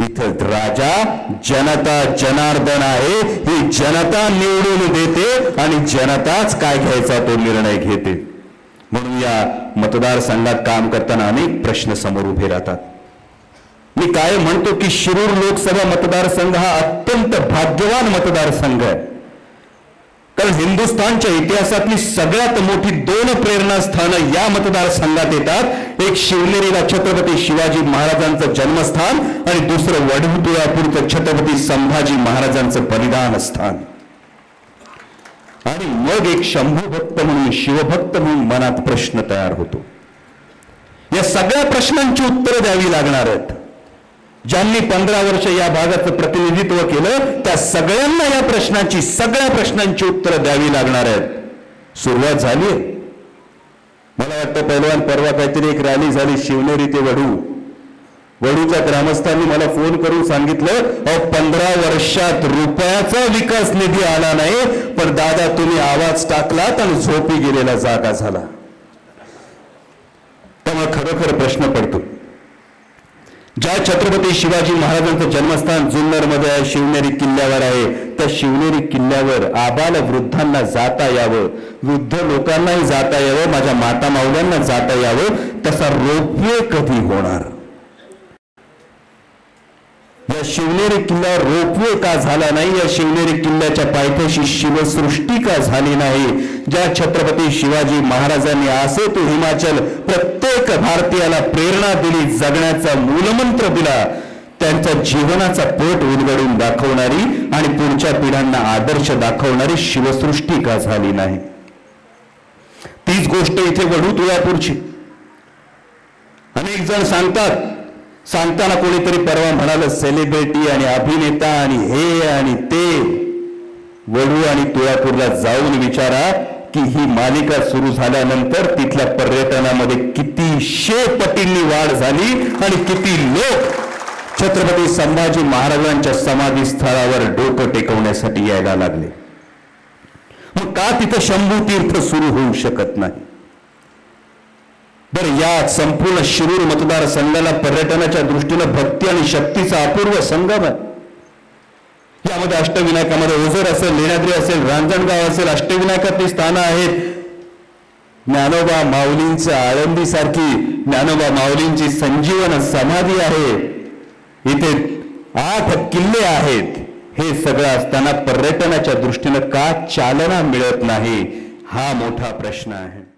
इथं राजा जनता जनार्दन आहे. ही जनता निवडून देते आणि जनताच काय घ्यायचा तो निर्णय घेते. म्हणून या मतदारसंघात काम करताना अनेक प्रश्न समोर उभे राहतात. मी काय म्हणतो की शिरूर लोकसभा मतदारसंघ हा अत्यंत भाग्यवान मतदारसंघ आहे. तर हिंदुस्थानच्या इतिहासातली सगळ्यात मोठी दोन प्रेरणास्थानं या मतदारसंघात येतात. एक शिवनेरीला छत्रपती शिवाजी महाराजांचं जन्मस्थान आणि दुसरं वडवतुळापूरचं छत्रपती संभाजी महाराजांचं बलिदान स्थान आणि मग एक शंभूभक्त म्हणून शिवभक्त म्हणून मनात प्रश्न तयार होतो. या सगळ्या प्रश्नांची उत्तरं द्यावी लागणार आहेत. ज्यांनी पंधरा वर्ष या भागाचं प्रतिनिधित्व केलं त्या सगळ्यांना या प्रश्नाची सगळ्या प्रश्नांची उत्तरं द्यावी लागणार आहेत. सुरुवात झाली. मला वाटतं पहिलवान परवा काहीतरी एक रॅली झाली शिवनेरी ते वडू. वडूच्या ग्रामस्थांनी मला फोन करून सांगितलं अहो पंधरा वर्षात रुपयाचा विकास निधी आला नाही पण दादा तुम्ही आवाज टाकलात आणि झोपी गेलेला जागा झाला. त्यामुळे खरोखर प्रश्न पडतो. ज्या छत्रपती शिवाजी महाराजांचं जन्मस्थान जुन्नरमध्ये आहे शिवनेरी किल्ल्यावर आहे त्या शिवनेरी किल्ल्यावर आबाल वृद्धांना जाता यावं वृद्ध लोकांनाही जाता यावं माझ्या माता माऊल्यांना जाता यावं तसा रोपवे कधी होणार? या शिवनेरी किल्ल्यावर रोपवे का झाला नाही? या शिवनेरी किल्ल्याच्या पायथ्याशी शिवसृष्टी का झाली नाही? ज्या छत्रपती शिवाजी महाराजांनी असे तो हिमाचल प्रत्येक भारतीयाला प्रेरणा दिली जगण्याचा मूलमंत्र दिला त्यांच्या जीवनाचा पोट उलगडून दाखवणारी आणि पुढच्या पिढ्यांना आदर्श दाखवणारी शिवसृष्टी का झाली नाही? तीच गोष्ट इथे वढू तुळापूरची. अनेक जण सांगतात सांगताना कोणीतरी परवा म्हणाल सेलिब्रिटी आणि अभिनेता आणि हे आणि ते. वडू आणि तुळापूरला जाऊन विचारा की ही मालिका सुरू झाल्यानंतर तिथल्या पर्यटनामध्ये कितीशे पटींनी वाढ झाली आणि किती लोक छत्रपती संभाजी महाराजांच्या समाधी स्थळावर डोकं टेकवण्यासाठी यायला लागले. मग का तिथं शंभू तीर्थ सुरू होऊ शकत नाही? बरं या संपूर्ण शिरूर मतदारसंघाला पर्यटनाच्या दृष्टीनं भक्ती आणि शक्तीचा अपूर्व संगम आहे. यामध्ये अष्टविनायकामध्ये ओझर असेल लेण्याद्री असेल रांजणगाव असेल अष्टविनायकातली स्थानं आहेत. ज्ञानोबा माऊलींचं आळंदी सारखी ज्ञानोबा माऊलींची संजीवन समाधी आहे. इथे आठ किल्ले आहेत. हे सगळं असताना पर्यटनाच्या दृष्टीनं का चालना मिळत नाही? हा मोठा प्रश्न आहे.